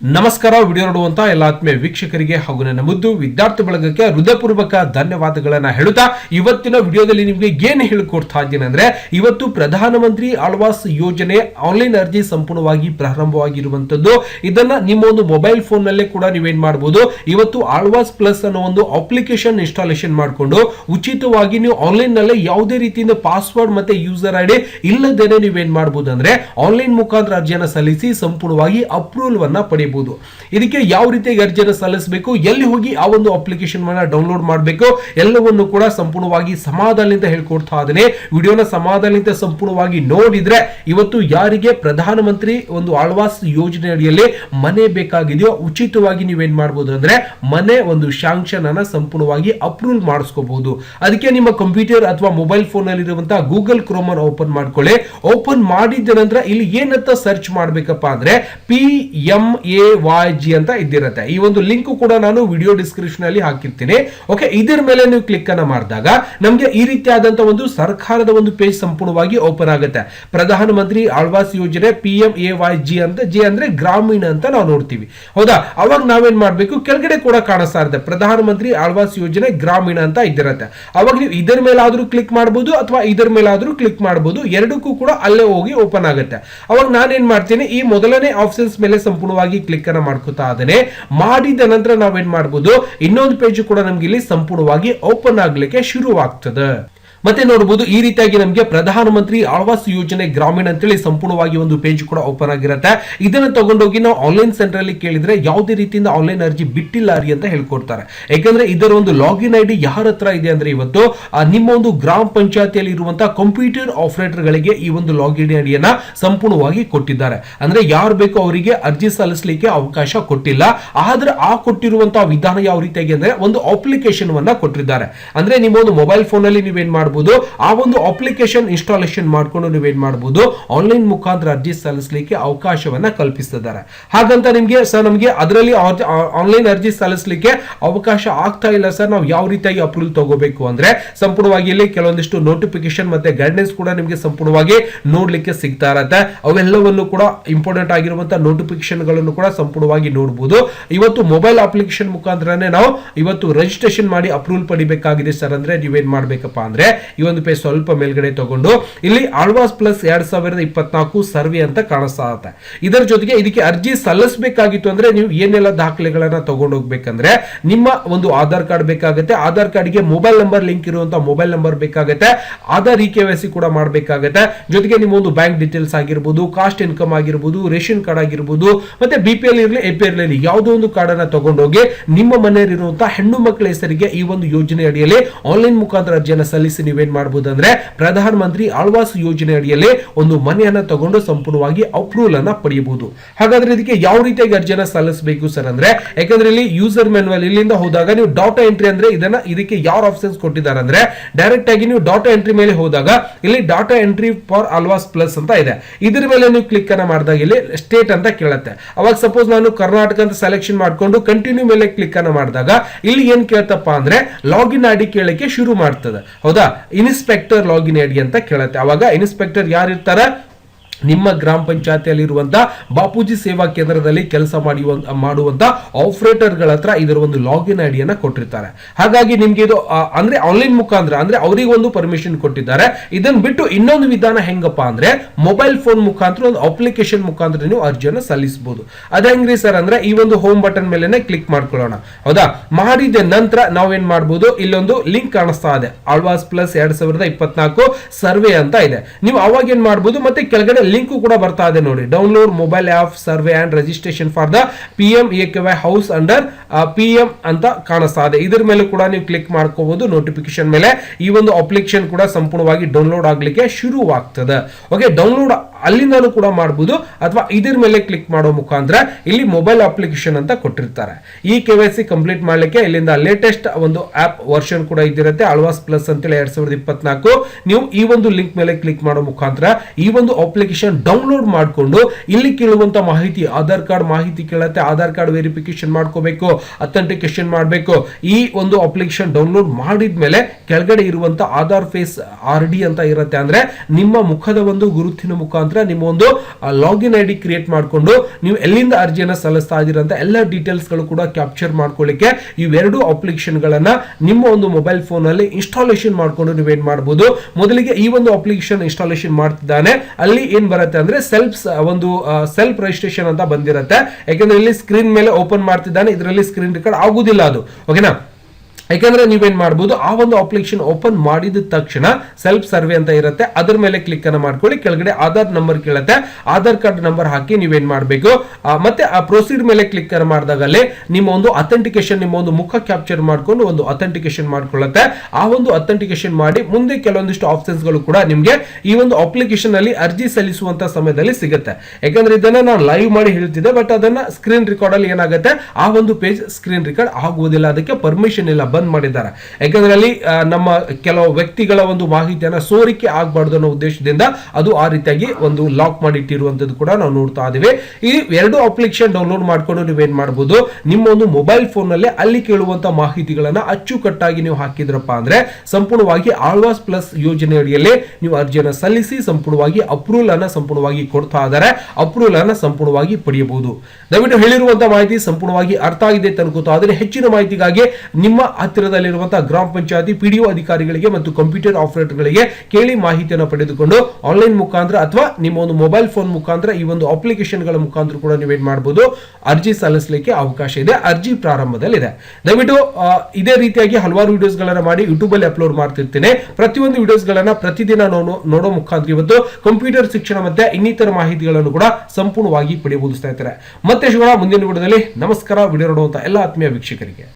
ನಮಸ್ಕಾರ, ವಿಡಿಯೋ ನೋಡುವಂತ ಎಲ್ಲ ಆತ್ಮೀಯ ವೀಕ್ಷಕರಿಗೆ ಹಾಗೂ ನನ್ನ ಮುದ್ದು ವಿದ್ಯಾರ್ಥಿ ಬಳಗಕ್ಕೆ ಹೃದಯಪೂರ್ವಕ ಧನ್ಯವಾದಗಳನ್ನ ಹೇಳುತ್ತಾ ಇವತ್ತಿನ ವಿಡಿಯೋದಲ್ಲಿ ನಿಮಗೆ ಏನು ಹೇಳಿಕೊಡ್ತಾ ಇದ್ದೀನಿ ಅಂದ್ರೆ ಇವತ್ತು ಪ್ರಧಾನಮಂತ್ರಿ ಆಳ್ವಾಸ್ ಯೋಜನೆ ಆನ್ಲೈನ್ ಅರ್ಜಿ ಸಂಪೂರ್ಣವಾಗಿ ಪ್ರಾರಂಭವಾಗಿರುವಂತದ್ದು. ಇದನ್ನ ನಿಮ್ಮ ಒಂದು ಮೊಬೈಲ್ ಫೋನ್ ನಲ್ಲೇ ಕೂಡ ನೀವೇನ್ ಮಾಡಬಹುದು ಇವತ್ತು ಆಳ್ವಾಸ್ ಪ್ಲಸ್ ಅನ್ನೋ ಒಂದು ಅಪ್ಲಿಕೇಶನ್ ಇನ್ಸ್ಟಾಲೇಷನ್ ಮಾಡಿಕೊಂಡು ಉಚಿತವಾಗಿ ನೀವು ಆನ್ಲೈನ್ನಲ್ಲಿ ಯಾವುದೇ ರೀತಿಯಿಂದ ಪಾಸ್ವರ್ಡ್ ಮತ್ತೆ ಯೂಸರ್ ಐಡಿ ಇಲ್ಲದೇನೆ ನೀವೇನ್ ಮಾಡಬಹುದು ಅಂದ್ರೆ ಆನ್ಲೈನ್ ಮುಖಾಂತರ ಅರ್ಜಿಯನ್ನು ಸಲ್ಲಿಸಿ ಸಂಪೂರ್ಣವಾಗಿ ಅಪ್ರೂವಲ್ ಅನ್ನ ಪಡೆಯಬಹುದು ಇದಕ್ಕೆ ಯಾವ ರೀತಿಯಾಗಿ ಅರ್ಜಿಯನ್ನು ಸಲ್ಲಿಸಬೇಕು, ಎಲ್ಲಿ ಹೋಗಿ ಆ ಒಂದು ಅಪ್ಲಿಕೇಶನ್ ಡೌನ್ಲೋಡ್ ಮಾಡಬೇಕು, ಎಲ್ಲವನ್ನು ಕೂಡ ಸಂಪೂರ್ಣವಾಗಿ ಸಮಾಧಾನದಿಂದ ಹೇಳ್ಕೊಡ್ತಾ ಇದ್ದೇನೆ. ವಿಡಿಯೋನ ಸಮಾಧಾನದಿಂದ ಸಂಪೂರ್ಣವಾಗಿ ನೋಡಿದ್ರೆ ಇವತ್ತು ಯಾರಿಗೆ ಪ್ರಧಾನಮಂತ್ರಿ ಒಂದು ಆಳ್ವಾಸ್ ಯೋಜನೆ ಅಡಿಯಲ್ಲಿ ಮನೆ ಬೇಕಾಗಿದೆಯೋ, ಉಚಿತವಾಗಿ ನೀವೇನ್ ಮಾಡಬಹುದು ಅಂದ್ರೆ ಮನೆ ಒಂದು ಶಾಂಕ್ಷನ್ ಅನ್ನ ಸಂಪೂರ್ಣವಾಗಿ ಅಪ್ರೂವಲ್ ಮಾಡಿಸ್ಕೋಬಹುದು ಅದಕ್ಕೆ ನಿಮ್ಮ ಕಂಪ್ಯೂಟರ್ ಅಥವಾ ಮೊಬೈಲ್ ಫೋನ್ ಅಲ್ಲಿ ಇರುವಂತಹ ಗೂಗಲ್ ಕ್ರೋಮ್ ಅನ್ನು ಓಪನ್ ಮಾಡ್ಕೊಳ್ಳಿ. ಓಪನ್ ಮಾಡಿದ ನಂತರ ಇಲ್ಲಿ ಏನಂತ ಸರ್ಚ್ ಮಾಡ್ಬೇಕಪ್ಪ ಅಂದ್ರೆ P M A Y G ಅಂತ ಇದ್ದಿರುತ್ತೆ. ಈ ಒಂದು ಲಿಂಕ್ ಕೂಡ ನಾನು ವಿಡಿಯೋ ಡಿಸ್ಕ್ರಿಪ್ಷನ್ ಅಲ್ಲಿ ಹಾಕಿರ್ತೀನಿ. ಓಕೆ ಇದರ ಮೇಲೆ ನೀವು ಕ್ಲಿಕ್ ಅನ್ನ ಮಾಡಿದಾಗ ನಮಗೆ ಈ ರೀತಿಯಾದಂತಹ ಒಂದು ಸರ್ಕಾರದ ಒಂದು ಪೇಜ್ ಸಂಪೂರ್ಣವಾಗಿ ಓಪನ್ ಆಗುತ್ತೆ. ಪ್ರಧಾನಮಂತ್ರಿ ಆಳ್ವಾಸ್ ಯೋಜನೆ P M A Y G ಅಂತ ಜಿ ಅಂದ್ರೆ ಗ್ರಾಮೀಣ ಅಂತ ನಾವು ನೋಡ್ತೀವಿ. ಹೌದಾ? ಅವಾಗ ನಾವೇನ್ ಮಾಡಬೇಕು? ಕೆಳಗಡೆ ಕೂಡ ಕಾಣಿಸ್ತಾ ಇರುತ್ತೆ. ಪ್ರಧಾನಮಂತ್ರಿ ಆಳ್ವಾಸ್ ಯೋಜನೆ ಗ್ರಾಮೀಣ ಅಂತ ಇದ್ದಿರುತ್ತೆ. ಅವಾಗ ನೀವು ಇದರ ಮೇಲಾದ್ರೂ ಕ್ಲಿಕ್ ಮಾಡಬಹುದು ಅಥವಾ ಇದರ ಮೇಲಾದ್ರೂ ಕ್ಲಿಕ್ ಮಾಡಬಹುದು ಎರಡಕ್ಕೂ ಕೂಡ ಅಲ್ಲೇ ಹೋಗಿ ಓಪನ್ ಆಗುತ್ತೆ. ಅವಾಗ ನಾನೇನ್ ಮಾಡ್ತೀನಿ? ಈ ಮೊದಲನೇ ಆಪ್ಷನ್ಸ್ ಮೇಲೆ ಸಂಪೂರ್ಣವಾಗಿ ಕ್ಲಿಕ್ ಅನ್ನ ಮಾಡ್ಕೋತಾ ಇದ್ದೇನೆ. ಮಾಡಿದ ನಂತರ ನಾವೇನ್ ಮಾಡಬಹುದು ಇನ್ನೊಂದು ಪೇಜ್ ಕೂಡ ನಮ್ಗೆ ಇಲ್ಲಿ ಸಂಪೂರ್ಣವಾಗಿ ಓಪನ್ ಆಗ್ಲಿಕ್ಕೆ ಶುರುವಾಗ್ತದೆ. ಮತ್ತೆ ನೋಡಬಹುದು ಈ ರೀತಿಯಾಗಿ ನಮಗೆ ಪ್ರಧಾನಮಂತ್ರಿ ಆವಾಸ್ ಯೋಜನೆ ಗ್ರಾಮೀಣ ಅಂತೇಳಿ ಸಂಪೂರ್ಣವಾಗಿ ಒಂದು ಪೇಜ್ ಕೂಡ ಓಪನ್ ಆಗಿರುತ್ತೆ. ಇದನ್ನ ತಗೊಂಡೋಗಿ ನಾವು ಆನ್ಲೈನ್ ಸೆಂಟರ್ ಅಲ್ಲಿ ಕೇಳಿದ್ರೆ ಯಾವುದೇ ರೀತಿಯಿಂದ ಆನ್ಲೈನ್ ಅರ್ಜಿ ಬಿಟ್ಟಿಲ್ಲ ರೀ ಅಂತ ಹೇಳ್ಕೊಡ್ತಾರೆ. ಯಾಕಂದ್ರೆ ಇದರ ಒಂದು ಲಾಗಿನ್ ಐಡಿ ಯಾರ ಹತ್ರ ಇದೆ ಅಂದ್ರೆ ಇವತ್ತು ನಿಮ್ಮ ಒಂದು ಗ್ರಾಮ ಪಂಚಾಯತಿಯಲ್ಲಿ ಇರುವಂತಹ ಕಂಪ್ಯೂಟರ್ ಆಪರೇಟರ್ ಗಳಿಗೆ ಈ ಒಂದು ಲಾಗಿನ್ ಐಡಿಯನ್ನ ಸಂಪೂರ್ಣವಾಗಿ ಕೊಟ್ಟಿದ್ದಾರೆ. ಅಂದ್ರೆ ಯಾರು ಬೇಕು ಅವರಿಗೆ ಅರ್ಜಿ ಸಲ್ಲಿಸಲಿಕ್ಕೆ ಅವಕಾಶ ಕೊಟ್ಟಿಲ್ಲ. ಆದ್ರೆ ಆ ಕೊಟ್ಟಿರುವಂತಹ ವಿಧಾನ ಯಾವ ರೀತಿಯಾಗಿ ಅಂದ್ರೆ ಒಂದು ಅಪ್ಲಿಕೇಶನ್ ವನ್ನ ಕೊಟ್ಟಿದ್ದಾರೆ. ಅಂದ್ರೆ ನಿಮ್ಮ ಒಂದು ಮೊಬೈಲ್ ಫೋನ್ ಅಲ್ಲಿ ನೀವೇನ್ ಮಾಡಬಹುದು ಆ ಒಂದು ಅಪ್ಲಿಕೇಶನ್ ಇನ್ಸ್ಟಾಲೇಷನ್ ಮಾಡ್ಕೊಂಡು ನೀವೇನ್ ಮಾಡಬಹುದು ಆನ್ಲೈನ್ ಮುಖಾಂತರ ಅರ್ಜಿ ಸಲ್ಲಿಸಲಿಕ್ಕೆ ಅವಕಾಶವನ್ನ ಕಲ್ಪಿಸ್ತಿದ್ದಾರೆ. ಹಾಗಂತ ನಿಮ್ಗೆ ಸರ್ ನಮಗೆ ಅದರಲ್ಲಿ ಆನ್ಲೈನ್ ಅರ್ಜಿ ಸಲ್ಲಿಸಲಿಕ್ಕೆ ಅವಕಾಶ ಆಗ್ತಾ ಇಲ್ಲ ಸರ್ ನಾವು ಯಾವ ರೀತಿಯಾಗಿ ಅಪ್ರೂವಲ್ ತಗೋಬೇಕು ಅಂದ್ರೆ ಸಂಪೂರ್ಣವಾಗಿ ಇಲ್ಲಿ ಕೆಲವೊಂದಿಷ್ಟು ನೋಟಿಫಿಕೇಶನ್ ಮತ್ತೆ ಗೈಡ್ಲೈನ್ಸ್ ಕೂಡ ನಿಮಗೆ ಸಂಪೂರ್ಣವಾಗಿ ನೋಡ್ಲಿಕ್ಕೆ ಸಿಗ್ತಾ ಇರತ್ತೆ. ಅವೆಲ್ಲವನ್ನು ಕೂಡ ಇಂಪಾರ್ಟೆಂಟ್ ಆಗಿರುವಂತಹ ನೋಟಿಫಿಕೇಶನ್ಗಳನ್ನು ಕೂಡ ಸಂಪೂರ್ಣವಾಗಿ ನೋಡಬಹುದು ಇವತ್ತು ಮೊಬೈಲ್ ಅಪ್ಲಿಕೇಶನ್ ಮುಖಾಂತರನೇ ನಾವು ಇವತ್ತು ರಿಜಿಸ್ಟ್ರೇಷನ್ ಮಾಡಿ ಅಪ್ರೂವಲ್ ಪಡಿಬೇಕಾಗಿದೆ ಸರ್ ಅಂದ್ರೆ ನೀವೇನ್ ಮಾಡ್ಬೇಕಪ್ಪ ಅಂದ್ರೆ ಈ ಒಂದು ಪೇಜ್ ಸ್ವಲ್ಪ ಮೇಲ್ಗಡೆ ತಗೊಂಡು ಇಲ್ಲಿ ಆಳ್ವಾಸ್ ಪ್ಲಸ್ ಎರಡ್ ಸಾವಿರದ ಇಪ್ಪತ್ನಾಲ್ಕು ಸರ್ವೆ ಅಂತ ಕಾಣಿಸ್ತಾ ಇದರ ಜೊತೆಗೆ ಇದಕ್ಕೆ ಅರ್ಜಿ ಸಲ್ಲಿಸಬೇಕಾಗಿತ್ತು ಅಂದ್ರೆ ನೀವು ಏನೆಲ್ಲ ದಾಖಲೆಗಳನ್ನ ತಗೊಂಡು ಹೋಗ್ಬೇಕಂದ್ರೆ ನಿಮ್ಮ ಒಂದು ಆಧಾರ್ ಕಾರ್ಡ್ ಬೇಕಾಗುತ್ತೆ, ಆಧಾರ್ ಕಾರ್ಡ್ಗೆ ಮೊಬೈಲ್ ನಂಬರ್ ಲಿಂಕ್ ಇರುವಂತಹ ಮೊಬೈಲ್ ನಂಬರ್ ಬೇಕಾಗುತ್ತೆ, ಆಧಾರ್ ಇ ಕೆ ಸಿ ಕೂಡ ಮಾಡಬೇಕಾಗುತ್ತೆ. ಜೊತೆಗೆ ನಿಮ್ಮ ಒಂದು ಬ್ಯಾಂಕ್ ಡೀಟೇಲ್ಸ್ ಆಗಿರ್ಬೋದು, ಕಾಸ್ಟ್ ಇನ್ಕಮ್ ಆಗಿರ್ಬೋದು, ರೇಷನ್ ಕಾರ್ಡ್ ಆಗಿರ್ಬೋದು, ಮತ್ತೆ ಬಿ ಪಿ ಎಲ್ ಇರಲಿ, ಎ ಎಲ್ ಇರಲಿ, ಯಾವುದೋ ಒಂದು ಕಾರ್ಡ್ ಅನ್ನ ತಗೊಂಡೋಗಿ ನಿಮ್ಮ ಮನೆಯಲ್ಲಿರುವಂತಹ ಹೆಣ್ಣು ಮಕ್ಕಳ ಹೆಸರಿಗೆ ಈ ಒಂದು ಯೋಜನೆ ಅಡಿಯಲ್ಲಿ ಆನ್ಲೈನ್ ಮುಖಾಂತರ ಅರ್ಜಿಯನ್ನು ಸಲ್ಲಿಸಿ ನೀವೇನ್ ಮಾಡಬಹುದು ಅಂದ್ರೆ ಪ್ರಧಾನ ಮಂತ್ರಿ ಆಳ್ವಾಸ್ ಯೋಜನೆ ಅಡಿಯಲ್ಲಿ ಒಂದು ಮನೆಯನ್ನ ತಗೊಂಡು ಸಂಪೂರ್ಣವಾಗಿ ಅಪ್ರೂವಲ್ ಅನ್ನ ಪಡೆಯಬಹುದು. ಹಾಗಾದ್ರೆ ಇದಕ್ಕೆ ಯಾವ ರೀತಿಯಾಗಿ ಅರ್ಜಿಯನ್ನ ಸಲ್ಲಿಸಬೇಕು ಸರ್ ಅಂದ್ರೆ, ಯಾಕಂದ್ರೆ ಇಲ್ಲಿ ಯೂಸರ್ ಮ್ಯಾನ್ಯಲ್ ಇಲ್ಲಿಂದ ಹೋದಾಗ ನೀವು ಡಾಟಾ ಎಂಟ್ರಿ ಅಂದ್ರೆ ಇದನ್ನ ಇದಕ್ಕೆ ಯಾವ ಆಪ್ಷನ್ಸ್ ಕೊಟ್ಟಿದ್ದಾರೆ ಅಂದ್ರೆ ಡೈರೆಕ್ಟ್ ಆಗಿ ನೀವು ಡಾಟಾ ಎಂಟ್ರಿ ಮೇಲೆ ಹೋದಾಗ ಇಲ್ಲಿ data entry for Alva's plus ಅಂತ ಇದೆ. ಇದ್ರ ಮೇಲೆ ನೀವು ಕ್ಲಿಕ್ ಅನ್ನ ಮಾಡಿದಾಗ ಇಲ್ಲಿ ಸ್ಟೇಟ್ ಅಂತ ಕೇಳುತ್ತೆ. ಅವಾಗ ಸಪೋಸ್ ನಾನು ಕರ್ನಾಟಕ ಅಂತ ಸೆಲೆಕ್ಷನ್ ಮಾಡ್ಕೊಂಡು ಕಂಟಿನ್ಯೂ ಮೇಲೆ ಕ್ಲಿಕ್ ಅನ್ನ ಮಾಡಿದಾಗ ಇಲ್ಲಿ ಏನ್ ಕೇಳ್ತಪ್ಪ ಅಂದ್ರೆ ಲಾಗಿನ್ ಐಡಿ ಕೇಳಕ್ಕೆ ಶುರು ಮಾಡ್ತದೆ. ಹೌದಾ? ಇನ್ಸ್ಪೆಕ್ಟರ್ ಲಾಗಿನ್ ಐಡಿ ಅಂತ ಕೇಳುತ್ತೆ. ಅವಾಗ ಇನ್ಸ್ಪೆಕ್ಟರ್ ಯಾರು ಇರ್ತಾರ ನಿಮ್ಮ ಗ್ರಾಮ ಪಂಚಾಯತಿಯಲ್ಲಿ ಇರುವಂತಹ ಬಾಪೂಜಿ ಸೇವಾ ಕೇಂದ್ರದಲ್ಲಿ ಕೆಲಸ ಮಾಡುವ ಮಾಡುವಂತ ಆಪರೇಟರ್ಗಳ ಹತ್ರ ಇದರ ಒಂದು ಲಾಗಿನ್ ಐಡಿಯನ್ನ ಕೊಟ್ಟಿರ್ತಾರೆ. ಹಾಗಾಗಿ ನಿಮ್ಗೆ ಇದು ಅಂದ್ರೆ ಆನ್ಲೈನ್ ಮುಖಾಂತರ, ಅಂದ್ರೆ ಅವರಿಗೆ ಒಂದು ಪರ್ಮಿಷನ್ ಕೊಟ್ಟಿದ್ದಾರೆ. ಇದನ್ನ ಬಿಟ್ಟು ಇನ್ನೊಂದು ವಿಧಾನ ಹೆಂಗಪ್ಪ ಅಂದ್ರೆ ಮೊಬೈಲ್ ಫೋನ್ ಮುಖಾಂತರ ಒಂದು ಅಪ್ಲಿಕೇಶನ್ ಮುಖಾಂತರ ನೀವು ಅರ್ಜಿಯನ್ನು ಸಲ್ಲಿಸಬಹುದು ಅದ ಹೆಂಗ್ರಿ ಸರ್ ಅಂದ್ರೆ ಈ ಒಂದು ಹೋಮ್ ಬಟನ್ ಮೇಲೆ ಕ್ಲಿಕ್ ಮಾಡ್ಕೊಳ್ಳೋಣ. ಹೌದಾ? ಮಾಡಿದ ನಂತರ ನಾವೇನ್ ಮಾಡಬಹುದು ಇಲ್ಲೊಂದು ಲಿಂಕ್ ಕಾಣಿಸ್ತಾ ಇದೆ. ಆಳ್ವಾಸ್ ಪ್ಲಸ್ ಎರಡ್ ಸಾವಿರದ ಇಪ್ಪತ್ನಾಲ್ಕು ಸರ್ವೆ ಅಂತ ಇದೆ. ನೀವು ಅವಾಗ ಏನ್ ಮಾಡಬಹುದು ಮತ್ತೆ ಕೆಳಗಡೆ ಲಿಂಕ್ ಕೂಡ ಬರ್ತಾ ಇದೆ ನೋಡಿ. Download mobile app survey and registration for the P M house under P ಅಂತ ಕಾಣಿಸ್ತಾ ಇದೆ. ಇದ್ರ ಮೇಲೆ ಕೂಡ ನೀವು ಕ್ಲಿಕ್ ಮಾಡ್ಕೋಬಹುದು ನೋಟಿಫಿಕೇಶನ್ ಮೇಲೆ ಈ ಒಂದು ಅಪ್ಲಿಕೇಶನ್ ಕೂಡ ಸಂಪೂರ್ಣವಾಗಿ ಡೌನ್ಲೋಡ್ ಆಗ್ಲಿಕ್ಕೆ ಶುರುವಾಗ್ತದೆ. ಓಕೆ ಡೌನ್ಲೋಡ್ ಅಲ್ಲಿಂದಲೂ ಕೂಡ ಮಾಡಬಹುದು ಅಥವಾ ಇದ್ರ ಮೇಲೆ ಕ್ಲಿಕ್ ಮಾಡೋ ಮುಖಾಂತರ ಇಲ್ಲಿ ಮೊಬೈಲ್ ಅಪ್ಲಿಕೇಶನ್ ಅಂತ ಕೊಟ್ಟಿರ್ತಾರೆ. ಈ ಕೆ ವೈ ಸಿ ಕಂಪ್ಲೀಟ್ ಮಾಡಲಿಕ್ಕೆ ಇಲ್ಲಿಂದ ಲೇಟೆಸ್ಟ್ ಒಂದು ಆಪ್ ವರ್ಷನ್ ಕೂಡ ಇದಿರುತ್ತೆ ಅಳ್ವಾಸ್ ಪ್ಲಸ್ ಅಂತೇಳಿ ಎರಡ್ ಸಾವಿರದ ಇಪ್ಪತ್ನಾಲ್ಕು. ನೀವು ಈ ಒಂದು ಲಿಂಕ್ ಮೇಲೆ ಕ್ಲಿಕ್ ಮಾಡೋ ಮುಖಾಂತರ ಈ ಒಂದು ಅಪ್ಲಿಕೇಶನ್ ಅಪ್ಲಿಕೇಶನ್ ಡೌನ್ಲೋಡ್ ಮಾಡಿಕೊಂಡು ಇಲ್ಲಿ ಕೇಳುವಂತ ಮಾಹಿತಿ, ಆಧಾರ್ ಕಾರ್ಡ್ ಮಾಹಿತಿ ಕೇಳತ್ತೆ, ಆಧಾರ್ ಕಾರ್ಡ್ ವೆರಿಫಿಕೇಶನ್ ಮಾಡ್ಕೋಬೇಕು, ಅಥೆಂಟಿಕೇಶನ್ ಮಾಡಬೇಕು. ಈ ಒಂದು ಅಪ್ಲಿಕೇಶನ್ ಡೌನ್ಲೋಡ್ ಮಾಡಿದ ಮೇಲೆ ಕೆಳಗಡೆ ಇರುವಂತ ಆಧಾರ್ ಫೇಸ್ ಆರ್ ಡಿ ಅಂತ ಇರುತ್ತೆ. ಅಂದ್ರೆ ನಿಮ್ಮ ಮುಖದ ಒಂದು ಗುರುತಿನ ಮುಖಾಂತರ ನಿಮ್ಮ ಒಂದು ಲಾಗಿನ್ ಐ ಡಿ ಕ್ರಿಯೇಟ್ ಮಾಡಿಕೊಂಡು ನೀವು ಎಲ್ಲಿಂದ ಅರ್ಜಿಯನ್ನು ಸಲ್ಲಿಸ್ತಾ ಇದ್ದೀರಂತ ಎಲ್ಲ ಡೀಟೇಲ್ಸ್ಗಳು ಕೂಡ ಕ್ಯಾಪ್ಚರ್ ಮಾಡ್ಕೊಳ್ಳಿಕ್ಕೆ ಇವೆರಡು ಅಪ್ಲಿಕೇಶನ್ ಗಳನ್ನ ನಿಮ್ಮ ಒಂದು ಮೊಬೈಲ್ ಫೋನ್ ಅಲ್ಲಿ ಇನ್ಸ್ಟಾಲೇಷನ್ ಮಾಡ್ಕೊಂಡು ನೀವೇನ್ ಮಾಡಬಹುದು ಮೊದಲಿಗೆ ಈ ಒಂದು ಅಪ್ಲಿಕೇಶನ್ ಇನ್ಸ್ಟಾಲೇಷನ್ ಮಾಡ್ತಿದ್ದಾನೆ. ಅಲ್ಲಿ ಏನ್ ಬರುತ್ತೆ ಅಂದ್ರೆ ಸೆಲ್ಫ್ ಒಂದು ಸೆಲ್ಫ್ ರಿಜಿಸ್ಟ್ರೇಷನ್ ಅಂತ ಬಂದಿರುತ್ತೆ. ಯಾಕಂದ್ರೆ ಇಲ್ಲಿ ಸ್ಕ್ರೀನ್ ಮೇಲೆ ಓಪನ್ ಮಾಡ್ತಿದ್ದಾನೆ, ಇದರಲ್ಲಿ ಸ್ಕ್ರೀನ್ ರೆಕಾರ್ಡ್ ಆಗುದಿಲ್ಲ ಅದು. ಓಕೆನಾ ಯಾಕಂದ್ರೆ ನೀವೇನ್ ಮಾಡಬಹುದು ಆ ಒಂದು ಅಪ್ಲಿಕೇಶನ್ ಓಪನ್ ಮಾಡಿದ ತಕ್ಷಣ ಸೆಲ್ಫ್ ಸರ್ವೆ ಅಂತ ಇರುತ್ತೆ. ಅದರ ಮೇಲೆ ಕ್ಲಿಕ್ ಅನ್ನ ಮಾಡ್ಕೊಳ್ಳಿ. ಕೆಳಗಡೆ ಆಧಾರ್ ನಂಬರ್ ಕೇಳುತ್ತೆ. ಆಧಾರ್ ಕಾರ್ಡ್ ನಂಬರ್ ಹಾಕಿ ನೀವೇನ್ ಮಾಡಬೇಕು? ಮತ್ತೆ ಆ ಪ್ರೊಸೀಡ್ ಮೇಲೆ ಕ್ಲಿಕ್ ಅನ್ನ ಮಾಡಿದಾಗಲೇ ನಿಮ್ಮ ಒಂದು ಅಥೆಂಟಿಕೇಶನ್ ನಿಮ್ಮ ಒಂದು ಮುಖ ಕ್ಯಾಪ್ಚರ್ ಮಾಡ್ಕೊಂಡು ಒಂದು ಅಥೆಂಟಿಕೇಶನ್ ಮಾಡ್ಕೊಳ್ಳುತ್ತೆ. ಆ ಒಂದು ಅಥೆಂಟಿಕೇಶನ್ ಮಾಡಿ ಮುಂದೆ ಕೆಲವೊಂದಿಷ್ಟು ಆಪ್ಷನ್ಸ್ಗಳು ಕೂಡ ನಿಮಗೆ ಈ ಒಂದು ಅಪ್ಲಿಕೇಶನ್ ಅಲ್ಲಿ ಅರ್ಜಿ ಸಲ್ಲಿಸುವಂತ ಸಮಯದಲ್ಲಿ ಸಿಗುತ್ತೆ. ಯಾಕಂದ್ರೆ ಇದನ್ನ ನಾನು ಲೈವ್ ಮಾಡಿ ಹೇಳ್ತಿದ್ದೆ ಬಟ್ ಅದನ್ನ ಸ್ಕ್ರೀನ್ ರೆಕಾರ್ಡ್ ಅಲ್ಲಿ ಏನಾಗುತ್ತೆ? ಆ ಒಂದು ಪೇಜ್ ಸ್ಕ್ರೀನ್ ರೆಕಾರ್ಡ್ ಆಗುವುದಿಲ್ಲ. ಅದಕ್ಕೆ ಪರ್ಮಿಷನ್ ಇಲ್ಲ. ಬಂದ್ ಮಾಡಿದ್ದಾರೆ. ಯಾಕಂದ್ರೆ ಅಲ್ಲಿ ನಮ್ಮ ಕೆಲವು ವ್ಯಕ್ತಿಗಳ ಒಂದು ಮಾಹಿತಿಯನ್ನ ಸೋರಿಕೆ ಆಗಬಾರ್ದು ಅನ್ನೋ ಉದ್ದೇಶದಿಂದ ಅದು ಆ ರೀತಿಯಾಗಿ ಒಂದು ಲಾಕ್ ಮಾಡಿಟ್ಟಿರುವಂತದ್ದು ಕೂಡ ನಾವು ನೋಡ್ತಾ ಇದೀವಿ. ಈ ಎರಡು ಅಪ್ಲಿಕೇಶನ್ ಡೌನ್ಲೋಡ್ ಮಾಡ್ಕೊಂಡು ಏನ್ ಮಾಡಬಹುದು ನಿಮ್ಮ ಒಂದು ಮೊಬೈಲ್ ಫೋನ್ನಲ್ಲಿ ಅಲ್ಲಿ ಕೇಳುವಂತ ಮಾಹಿತಿಗಳನ್ನ ಅಚ್ಚುಕಟ್ಟಾಗಿ ನೀವು ಹಾಕಿದ್ರಪ್ಪ ಅಂದ್ರೆ ಸಂಪೂರ್ಣವಾಗಿ ಆಳ್ವಾಸ್ ಪ್ಲಸ್ ಯೋಜನೆ ಅಡಿಯಲ್ಲಿ ನೀವು ಅರ್ಜಿಯನ್ನು ಸಲ್ಲಿಸಿ ಸಂಪೂರ್ಣವಾಗಿ ಅಪ್ರೂವಲ್ ಅನ್ನ ಸಂಪೂರ್ಣವಾಗಿ ಕೊಡ್ತಾ ಇದ್ದಾರೆ. ಅಪ್ರೂವಲ್ ಅನ್ನ ಸಂಪೂರ್ಣವಾಗಿ ಪಡೆಯಬಹುದು. ದಯವಿಟ್ಟು ಹೇಳಿರುವಂತಹ ಮಾಹಿತಿ ಸಂಪೂರ್ಣವಾಗಿ ಅರ್ಥ ಆಗಿದೆ ತನಕ ಆದರೆ ಹೆಚ್ಚಿನ ಮಾಹಿತಿಗಾಗಿ ನಿಮ್ಮ ಹತ್ತಿರದಲ್ಲಿರುವಂತಹ ಗ್ರಾಮ ಪಂಚಾಯತಿ ಪಿಡಿಒ ಅಧಿಕಾರಿಗಳಿಗೆ ಮತ್ತು ಕಂಪ್ಯೂಟರ್ ಆಪರೇಟರ್ಗಳಿಗೆ ಕೇಳಿ ಮಾಹಿತಿಯನ್ನು ಪಡೆದುಕೊಂಡು ಆನ್ಲೈನ್ ಮುಖಾಂತರ ಅಥವಾ ನಿಮ್ಮ ಒಂದು ಮೊಬೈಲ್ ಫೋನ್ ಮುಖಾಂತರ ಈ ಒಂದು ಅಪ್ಲಿಕೇಶನ್ಗಳ ಮುಖಾಂತರ ಕೂಡ ನೀವು ಏನು ಮಾಡಬಹುದು ಅರ್ಜಿ ಸಲ್ಲಿಸಲಿಕ್ಕೆ ಅವಕಾಶ ಇದೆ, ಅರ್ಜಿ ಪ್ರಾರಂಭದಲ್ಲಿದೆ. ದಯವಿಟ್ಟು ಇದೇ ರೀತಿಯಾಗಿ ಹಲವಾರು ವಿಡಿಯೋಸ್ಗಳನ್ನು ಮಾಡಿ ಯೂಟ್ಯೂಬ್ ಅಲ್ಲಿ ಅಪ್ಲೋಡ್ ಮಾಡ್ತಿರ್ತೇನೆ. ಪ್ರತಿಯೊಂದು ವಿಡಿಯೋಸ್ಗಳನ್ನು ಪ್ರತಿದಿನ ನೋಡೋ ನೋಡೋ ಮುಖಾಂತರ ಇವತ್ತು ಕಂಪ್ಯೂಟರ್ ಶಿಕ್ಷಣ ಮತ್ತೆ ಇನ್ನಿತರ ಮಾಹಿತಿಗಳನ್ನು ಕೂಡ ಸಂಪೂರ್ಣವಾಗಿ ಪಡೆಯಬಹುದು ಸ್ನೇಹಿತರೆ ಮತ್ತೆ ಶುಭ, ಮುಂದಿನ ವಿಡಿಯೋದಲ್ಲಿ ನಮಸ್ಕಾರ, ವಿಡಿಯೋ ನೋಡುವಂತಹ ಎಲ್ಲ ಆತ್ಮೀಯ ವೀಕ್ಷಕರಿಗೆ.